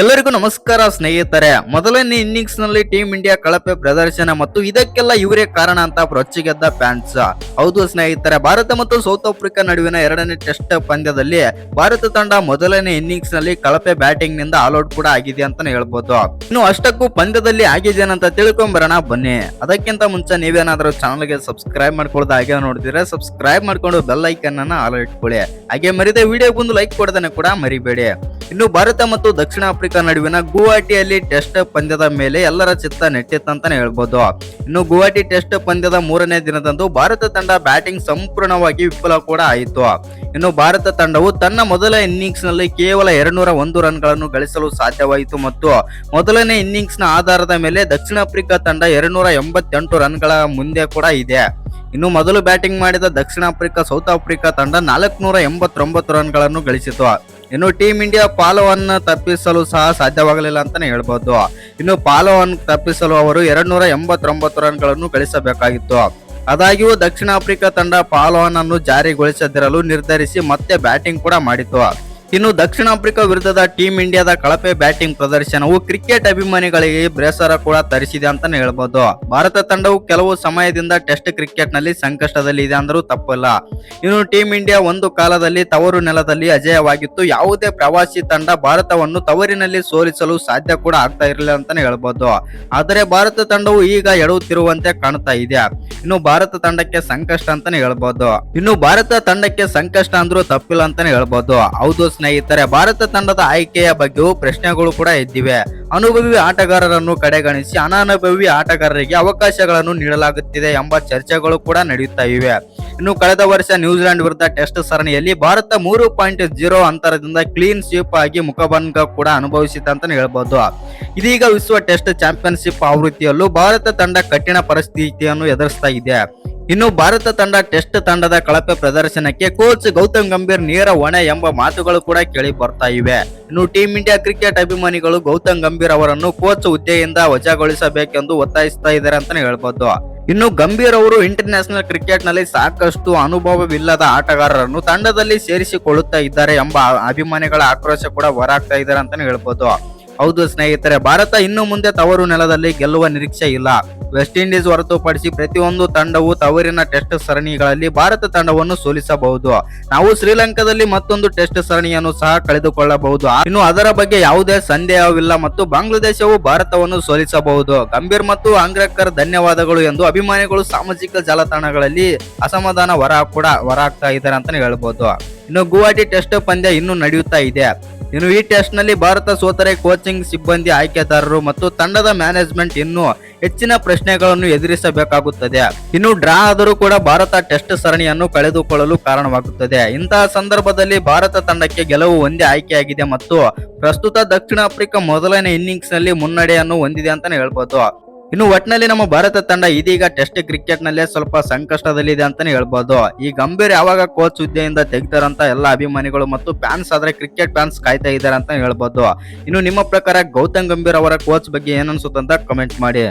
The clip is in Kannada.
ಎಲ್ಲರಿಗೂ ನಮಸ್ಕಾರ ಸ್ನೇಹಿತರೆ. ಮೊದಲನೇ ಇನ್ನಿಂಗ್ಸ್ನಲ್ಲಿ ಟೀಂ ಇಂಡಿಯಾ ಕಳಪೆ ಪ್ರದರ್ಶನ ಮತ್ತು ಇದಕ್ಕೆಲ್ಲ ಇವರೇ ಕಾರಣ ಅಂತ ರೊಚ್ಚಿಗೆದ್ದ ಫ್ಯಾನ್ಸ್ ಹೌದು ಸ್ನೇಹಿತರೆ, ಭಾರತ ಮತ್ತು ಸೌತ್ ಆಫ್ರಿಕಾ ನಡುವಿನ ಎರಡನೇ ಟೆಸ್ಟ್ ಪಂದ್ಯದಲ್ಲಿ ಭಾರತ ತಂಡ ಮೊದಲನೇ ಇನ್ನಿಂಗ್ಸ್ನಲ್ಲಿ ಕಳಪೆ ಬ್ಯಾಟಿಂಗ್ನಿಂದ ಆಲ್ಔಟ್ ಕೂಡ ಆಗಿದೆ ಅಂತಾನೆ ಹೇಳ್ಬೋದು. ಇನ್ನು ಅಷ್ಟಕ್ಕೂ ಪಂದ್ಯದಲ್ಲಿ ಆಗಿದೇನಂತ ತಿಳ್ಕೊಂಬರೋಣ, ಬನ್ನಿ. ಅದಕ್ಕಿಂತ ಮುಂಚೆ ನೀವೇನಾದ್ರೂ ಚಾನಲ್ಗೆ ಸಬ್ಸ್ಕ್ರೈಬ್ ಮಾಡ್ಕೊಳ್ಳೋದು ಹಾಗೆ ನೋಡಿದ್ರೆ ಸಬ್ಸ್ಕ್ರೈಬ್ ಮಾಡ್ಕೊಂಡು ಬೆಲ್ ಐಕನ್ ಅನ್ನ ಆಲ್ ಇಟ್ಕೊಳ್ಳಿ. ಹಾಗೆ ಮರಿದ ವಿಡಿಯೋ ಬಂದು ಲೈಕ್ ಕೊಡೋದನ್ನ ಕೂಡ ಮರಿಬೇಡಿ. ಇನ್ನು ಭಾರತ ಮತ್ತು ದಕ್ಷಿಣ ಆಫ್ರಿಕಾ ನಡುವಿನ ಗುವಾಹಟಿಯಲ್ಲಿ ಟೆಸ್ಟ್ ಪಂದ್ಯದ ಮೇಲೆ ಎಲ್ಲರ ಚಿತ್ತ ನೆಟ್ಟಿತ್ತಂತಾನೆ ಹೇಳ್ಬೋದು. ಇನ್ನು ಗುವಾಹಟಿ ಟೆಸ್ಟ್ ಪಂದ್ಯದ ಮೂರನೇ ದಿನದಂದು ಭಾರತ ತಂಡ ಬ್ಯಾಟಿಂಗ್ ಸಂಪೂರ್ಣವಾಗಿ ವಿಫಲ ಕೂಡ ಆಯಿತು. ಇನ್ನು ಭಾರತ ತಂಡವು ತನ್ನ ಮೊದಲ ಇನ್ನಿಂಗ್ಸ್ನಲ್ಲಿ ಕೇವಲ ಎರಡ್ನೂರ ಒಂದು ರನ್ಗಳನ್ನು ಗಳಿಸಲು ಸಾಧ್ಯವಾಯಿತು ಮತ್ತು ಮೊದಲನೇ ಇನ್ನಿಂಗ್ಸ್ನ ಆಧಾರದ ಮೇಲೆ ದಕ್ಷಿಣ ಆಫ್ರಿಕಾ ತಂಡ ಎರಡ್ನೂರ ಎಂಬತ್ತೆಂಟು ರನ್ಗಳ ಮುಂದೆ ಕೂಡ ಇದೆ. ಇನ್ನು ಮೊದಲು ಬ್ಯಾಟಿಂಗ್ ಮಾಡಿದ ದಕ್ಷಿಣ ಆಫ್ರಿಕಾ, ಸೌತ್ ಆಫ್ರಿಕಾ ತಂಡ ನಾಲ್ಕುನೂರ ಎಂಬತ್ತೊಂಬತ್ತು ರನ್ಗಳನ್ನು ಗಳಿಸಿತು ಇನ್ನು ಟೀಂ ಇಂಡಿಯಾ ಪಾಲವನ್ನು ತಪ್ಪಿಸಲು ಸಹ ಸಾಧ್ಯವಾಗಲಿಲ್ಲ ಅಂತಾನೆ ಹೇಳ್ಬೋದು. ಇನ್ನು ಪಾಲವನ್ನು ತಪ್ಪಿಸಲು ಅವರು ಎರಡ್ನೂರ ಎಂಬತ್ತೊಂಬತ್ತು ರನ್ಗಳನ್ನು ಗಳಿಸಬೇಕಾಗಿತ್ತು. ಆದಾಗ್ಯೂ ದಕ್ಷಿಣ ಆಫ್ರಿಕಾ ತಂಡ ಪಾಲೋನ್ ಅನ್ನು ಜಾರಿಗೊಳಿಸದಿರಲು ನಿರ್ಧರಿಸಿ ಮತ್ತೆ ಬ್ಯಾಟಿಂಗ್ ಕೂಡ ಮಾಡಿತು ಇನ್ನು ದಕ್ಷಿಣ ಆಫ್ರಿಕಾ ವಿರುದ್ಧದ ಟೀಂ ಇಂಡಿಯಾದ ಕಳಪೆ ಬ್ಯಾಟಿಂಗ್ ಪ್ರದರ್ಶನವು ಕ್ರಿಕೆಟ್ ಅಭಿಮಾನಿಗಳಿಗೆ ಬೇಸರ ಕೂಡ ತರಿಸಿದೆ ಅಂತ ಹೇಳ್ಬೋದು. ಭಾರತ ತಂಡವು ಕೆಲವು ಸಮಯದಿಂದ ಟೆಸ್ಟ್ ಕ್ರಿಕೆಟ್ನಲ್ಲಿ ಸಂಕಷ್ಟದಲ್ಲಿ ಇದೆ ಅಂದರೂ ತಪ್ಪಲ್ಲ. ಇನ್ನು ಟೀಂ ಇಂಡಿಯಾ ಒಂದು ಕಾಲದಲ್ಲಿ ತವರು ನೆಲದಲ್ಲಿ ಅಜಯವಾಗಿತ್ತು. ಯಾವುದೇ ಪ್ರವಾಸಿ ತಂಡ ಭಾರತವನ್ನು ತವರಿನಲ್ಲಿ ಸೋಲಿಸಲು ಸಾಧ್ಯ ಕೂಡ ಆಗ್ತಾ ಇರಲಿಲ್ಲ ಅಂತಾನೆ ಹೇಳ್ಬೋದು. ಆದರೆ ಭಾರತ ತಂಡವು ಈಗ ಎಡುತ್ತಿರುವಂತೆ ಕಾಣ್ತಾ ಇದೆ. ಇನ್ನು ಭಾರತ ತಂಡಕ್ಕೆ ಸಂಕಷ್ಟ ಅಂತಾನೆ ಹೇಳ್ಬೋದು. ಇನ್ನು ಭಾರತ ತಂಡಕ್ಕೆ ಸಂಕಷ್ಟ ಅಂದ್ರೂ ತಪ್ಪಿಲ್ಲ ಅಂತಾನೆ ಹೇಳ್ಬೋದು. ಹೌದು ಸ್ನೇಹಿತರೆ, ಭಾರತ ತಂಡದ ಆಯ್ಕೆಯ ಬಗ್ಗೆಯೂ ಪ್ರಶ್ನೆಗಳು ಕೂಡ ಎದ್ದಿವೆ ಅನುಭವಿ ಆಟಗಾರರನ್ನು ಕಡೆಗಣಿಸಿ ಅನಾನುಭವಿ ಆಟಗಾರರಿಗೆ ಅವಕಾಶಗಳನ್ನು ನೀಡಲಾಗುತ್ತಿದೆ ಎಂಬ ಚರ್ಚೆಗಳು ಕೂಡ ನಡೆಯುತ್ತಾ ಇವೆ. ಇನ್ನು ಕಳೆದ ವರ್ಷ ನ್ಯೂಜಿಲೆಂಡ್ ವಿರುದ್ಧ ಟೆಸ್ಟ್ ಸರಣಿಯಲ್ಲಿ ಭಾರತ ಮೂರು ಪಾಯಿಂಟ್ ಜೀರೋ ಅಂತರದಿಂದ ಕ್ಲೀನ್ ಸ್ವೀಪ್ ಆಗಿ ಮುಖಭಂಗ ಕೂಡ ಅನುಭವಿಸಿದೆ ಅಂತಾನೆ ಹೇಳ್ಬೋದು. ಇದೀಗ ವಿಶ್ವ ಟೆಸ್ಟ್ ಚಾಂಪಿಯನ್ಶಿಪ್ ಆವೃತ್ತಿಯಲ್ಲೂ ಭಾರತ ತಂಡ ಕಠಿಣ ಪರಿಸ್ಥಿತಿಯನ್ನು ಎದುರಿಸ್ತಾ ಇದೆ. ಇನ್ನು ಭಾರತ ತಂಡ ಟೆಸ್ಟ್ ತಂಡದ ಕಳಪೆ ಪ್ರದರ್ಶನಕ್ಕೆ ಕೋಚ್ ಗೌತಮ್ ಗಂಭೀರ್ ನೇರ ಹೊಣೆ ಎಂಬ ಮಾತುಗಳು ಕೂಡ ಕೇಳಿ ಬರ್ತಾ ಇವೆ. ಇನ್ನು ಟೀಂ ಇಂಡಿಯಾ ಕ್ರಿಕೆಟ್ ಅಭಿಮಾನಿಗಳು ಗೌತಮ್ ಗಂಭೀರ್ ಅವರನ್ನು ಕೋಚ್ ಹುದ್ದೆಯಿಂದ ವಜಾಗೊಳಿಸಬೇಕೆಂದು ಒತ್ತಾಯಿಸ್ತಾ ಇದ್ದಾರೆ ಅಂತಾನೆ ಹೇಳ್ಬೋದು. ಇನ್ನು ಗಂಭೀರ್ ಅವರು ಇಂಟರ್ನ್ಯಾಷನಲ್ ಕ್ರಿಕೆಟ್ನಲ್ಲಿ ಸಾಕಷ್ಟು ಅನುಭವವಿಲ್ಲದ ಆಟಗಾರರನ್ನು ತಂಡದಲ್ಲಿ ಸೇರಿಸಿಕೊಳ್ಳುತ್ತಾ ಇದ್ದಾರೆ ಎಂಬ ಅಭಿಮಾನಿಗಳ ಆಕ್ರೋಶ ಕೂಡ ಹೊರಾಗ್ತಾ ಇದ್ದಾರೆ ಅಂತಾನೆ ಹೇಳ್ಬೋದು. ಹೌದು ಸ್ನೇಹಿತರೆ, ಭಾರತ ಇನ್ನು ಮುಂದೆ ತವರು ನೆಲದಲ್ಲಿ ಗೆಲ್ಲುವ ನಿರೀಕ್ಷೆ ಇಲ್ಲ. ವೆಸ್ಟ್ ಇಂಡೀಸ್ ಹೊರತುಪಡಿಸಿ ಪ್ರತಿಯೊಂದು ತಂಡವು ತವರಿನ ಟೆಸ್ಟ್ ಸರಣಿಗಳಲ್ಲಿ ಭಾರತ ತಂಡವನ್ನು ಸೋಲಿಸಬಹುದು. ನಾವು ಶ್ರೀಲಂಕಾದಲ್ಲಿ ಮತ್ತೊಂದು ಟೆಸ್ಟ್ ಸರಣಿಯನ್ನು ಸಹ ಕಳೆದುಕೊಳ್ಳಬಹುದು. ಇನ್ನು ಅದರ ಬಗ್ಗೆ ಯಾವುದೇ ಸಂದೇಹವಿಲ್ಲ ಮತ್ತು ಬಾಂಗ್ಲಾದೇಶವು ಭಾರತವನ್ನು ಸೋಲಿಸಬಹುದು. ಗಂಭೀರ್ ಮತ್ತು ಅಂಗ್ರೇಕರ್ ಧನ್ಯವಾದಗಳು ಎಂದು ಅಭಿಮಾನಿಗಳು ಸಾಮಾಜಿಕ ಜಾಲತಾಣಗಳಲ್ಲಿ ಅಸಮಾಧಾನ ಹೊರ ಕೂಡ ಹೊರ ಹಾಕ್ತಾ ಇದ್ದಾರೆ ಅಂತಾನೆ ಹೇಳ್ಬೋದು. ಇನ್ನು ಗುವಾಹಟಿ ಟೆಸ್ಟ್ ಪಂದ್ಯ ಇನ್ನೂ ನಡೆಯುತ್ತಾ ಇದೆ. ಇನ್ನು ಈ ಟೆಸ್ಟ್ನಲ್ಲಿ ಭಾರತ ಸೋತರೆ ಕೋಚಿಂಗ್ ಸಿಬ್ಬಂದಿ ಆಯ್ಕೆದಾರರು ಮತ್ತು ತಂಡದ ಮ್ಯಾನೇಜ್ಮೆಂಟ್ ಇನ್ನೂ ಹೆಚ್ಚಿನ ಪ್ರಶ್ನೆಗಳನ್ನು ಎದುರಿಸಬೇಕಾಗುತ್ತದೆ. ಇನ್ನು ಡ್ರಾ ಆದರೂ ಕೂಡ ಭಾರತ ಟೆಸ್ಟ್ ಸರಣಿಯನ್ನು ಕಳೆದುಕೊಳ್ಳಲು ಕಾರಣವಾಗುತ್ತದೆ. ಇಂತಹ ಸಂದರ್ಭದಲ್ಲಿ ಭಾರತ ತಂಡಕ್ಕೆ ಗೆಲುವು ಒಂದೇ ಆಯ್ಕೆಯಾಗಿದೆ ಮತ್ತು ಪ್ರಸ್ತುತ ದಕ್ಷಿಣ ಆಫ್ರಿಕಾ ಮೊದಲನೇ ಇನ್ನಿಂಗ್ಸ್ನಲ್ಲಿ ಮುನ್ನಡೆಯನ್ನು ಹೊಂದಿದೆ ಅಂತಾನೆ ಹೇಳ್ಬೋದು. ಇನ್ನು ಒಟ್ಟಿನಲ್ಲಿ ನಮ್ಮ ಭಾರತ ತಂಡ ಇದೀಗ ಟೆಸ್ಟ್ ಕ್ರಿಕೆಟ್ ನಲ್ಲೇ ಸ್ವಲ್ಪ ಸಂಕಷ್ಟದಲ್ಲಿದೆ ಅಂತಾನೆ ಹೇಳ್ಬೋದು. ಈ ಗಂಭೀರ್ ಯಾವಾಗ ಕೋಚ್ ಹುದ್ದೆಯಿಂದ ತೆಗ್ದಾರಂತ ಎಲ್ಲ ಅಭಿಮಾನಿಗಳು ಮತ್ತು ಫ್ಯಾನ್ಸ್ ಆದ್ರೆ ಕ್ರಿಕೆಟ್ ಫ್ಯಾನ್ಸ್ ಕಾಯ್ತಾ ಇದ್ದಾರೆ ಅಂತ ಹೇಳ್ಬೋದು. ಇನ್ನು ನಿಮ್ಮ ಪ್ರಕಾರ ಗೌತಮ್ ಗಂಭೀರ್ ಅವರ ಕೋಚ್ ಬಗ್ಗೆ ಏನನ್ಸುತ್ತಂತ ಕಮೆಂಟ್ ಮಾಡಿ.